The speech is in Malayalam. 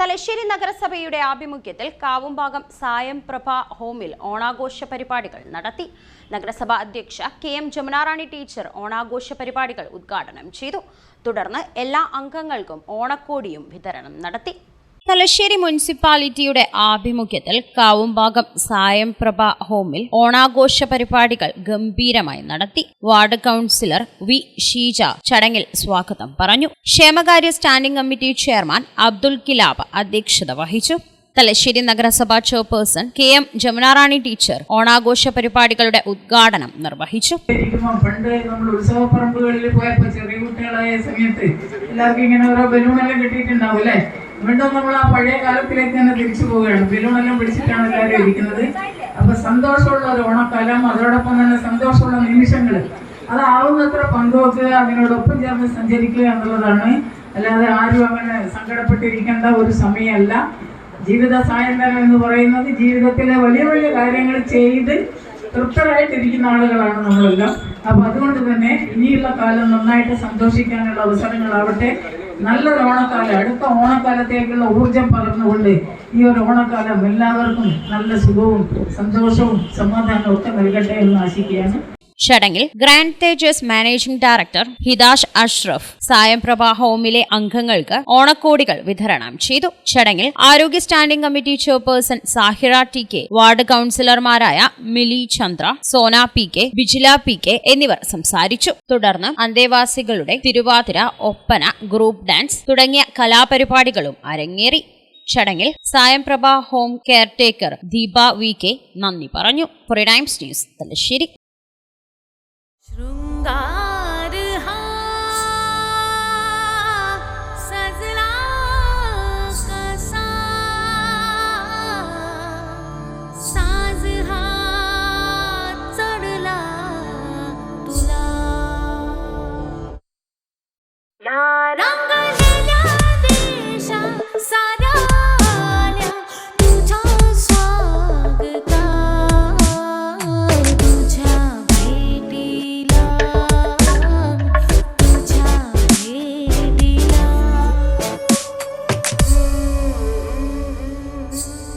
തലശ്ശേരി നഗരസഭയുടെ ആഭിമുഖ്യത്തിൽ കാവുംഭാഗം സായം പ്രഭ ഹോമിൽ ഓണാഘോഷ പരിപാടികൾ നടത്തി. നഗരസഭാ അധ്യക്ഷ കെ എം ജമുനാറാണി ടീച്ചർ ഓണാഘോഷ പരിപാടികൾ ഉദ്ഘാടനം ചെയ്തു. തുടർന്ന് എല്ലാ അംഗങ്ങൾക്കും ഓണക്കോടിയും വിതരണം നടത്തി. തലശ്ശേരി മുനിസിപ്പാലിറ്റിയുടെ ആഭിമുഖ്യത്തിൽ കാവുംഭാഗം സായം പ്രഭ ഹോമിൽ ഓണാഘോഷ പരിപാടികൾ ഗംഭീരമായി നടത്തി. വാർഡ് കൗൺസിലർ വി ഷീജ ചടങ്ങിൽ സ്വാഗതം പറഞ്ഞു. ക്ഷേമകാര്യ standing committee chairman Abdul Kilab അധ്യക്ഷത വഹിച്ചു. തലശ്ശേരി നഗരസഭാ chairperson K M Jamunarani teacher ഓണാഘോഷ പരിപാടികളുടെ ഉദ്ഘാടനം നിർവഹിച്ചു. പണ്ട് നമ്മൾ ഉത്സവപ്പറമ്പുകളിൽ പോയപ്പോ ചെറിയ കുട്ടികളായ സമയത്ത് എല്ലാവർക്കും ഇങ്ങനെ ഓരോ ബലൂണെല്ലാം കിട്ടിയിട്ടുണ്ടാവും അല്ലേ? വീണ്ടും നമ്മൾ ആ പഴയ കാലത്തിലേക്ക് തന്നെ തിരിച്ചു പോവുകയാണ്. ബലൂണെല്ലാം പിടിച്ചിട്ടാണ് എല്ലാവരും ഇരിക്കുന്നത്. അപ്പൊ സന്തോഷമുള്ള ഒരു ഓണക്കാലം അതോടൊപ്പം തന്നെ സന്തോഷമുള്ള നിമിഷങ്ങൾ. അതാവുന്നത്ര പങ്കുവെക്കുക അതിനോടൊപ്പം ചേർന്ന് സഞ്ചരിക്കുക എന്നുള്ളതാണ്. അല്ലാതെ ആരും അങ്ങനെ സങ്കടപ്പെട്ടിരിക്കേണ്ട ഒരു സമയമല്ല. ജീവിത സായന്തനം എന്ന് പറയുന്നത് ജീവിതത്തിലെ വലിയ വലിയ കാര്യങ്ങൾ ചെയ്ത് തൃപ്തരായിട്ടിരിക്കുന്ന ആളുകളാണ് നമ്മളെല്ലാം. അപ്പൊ അതുകൊണ്ട് തന്നെ ഇനിയുള്ള കാലം നന്നായിട്ട് സന്തോഷിക്കാനുള്ള അവസരങ്ങളാവട്ടെ. നല്ലൊരു ഓണക്കാലം അടുത്ത ഓണക്കാലത്തേക്കുള്ള ഊർജം പകർന്നുകൊണ്ട് ഈ ഒരു ഓണക്കാലം എല്ലാവർക്കും നല്ല സുഖവും സന്തോഷവും സമാധാനവും ഒക്കെ നൽകട്ടെ എന്ന് ആശിക്കുകയാണ്. ചടങ്ങിൽ grand Tejas managing director Hidash Ashraf Sayam Prabha ഹോമിലെ അംഗങ്ങൾക്ക് ഓണക്കോടികൾ വിതരണം ചെയ്തു. ചടങ്ങിൽ ആരോഗ്യ standing committee chairperson Sahira T K ward കൌൺസിലർമാരായ Mili Chandra Sona P K Bijila P K എന്നിവർ സംസാരിച്ചു. തുടർന്ന് അന്തേവാസികളുടെ തിരുവാതിര ഒപ്പന ഗ്രൂപ്പ് ഡാൻസ് തുടങ്ങിയ കലാപരിപാടികളും അരങ്ങേറി. ചടങ്ങിൽ Sayam Sayamprabha home caretaker Deepa V K നന്ദി പറഞ്ഞു. ന്യൂസ് തലശ്ശേരി.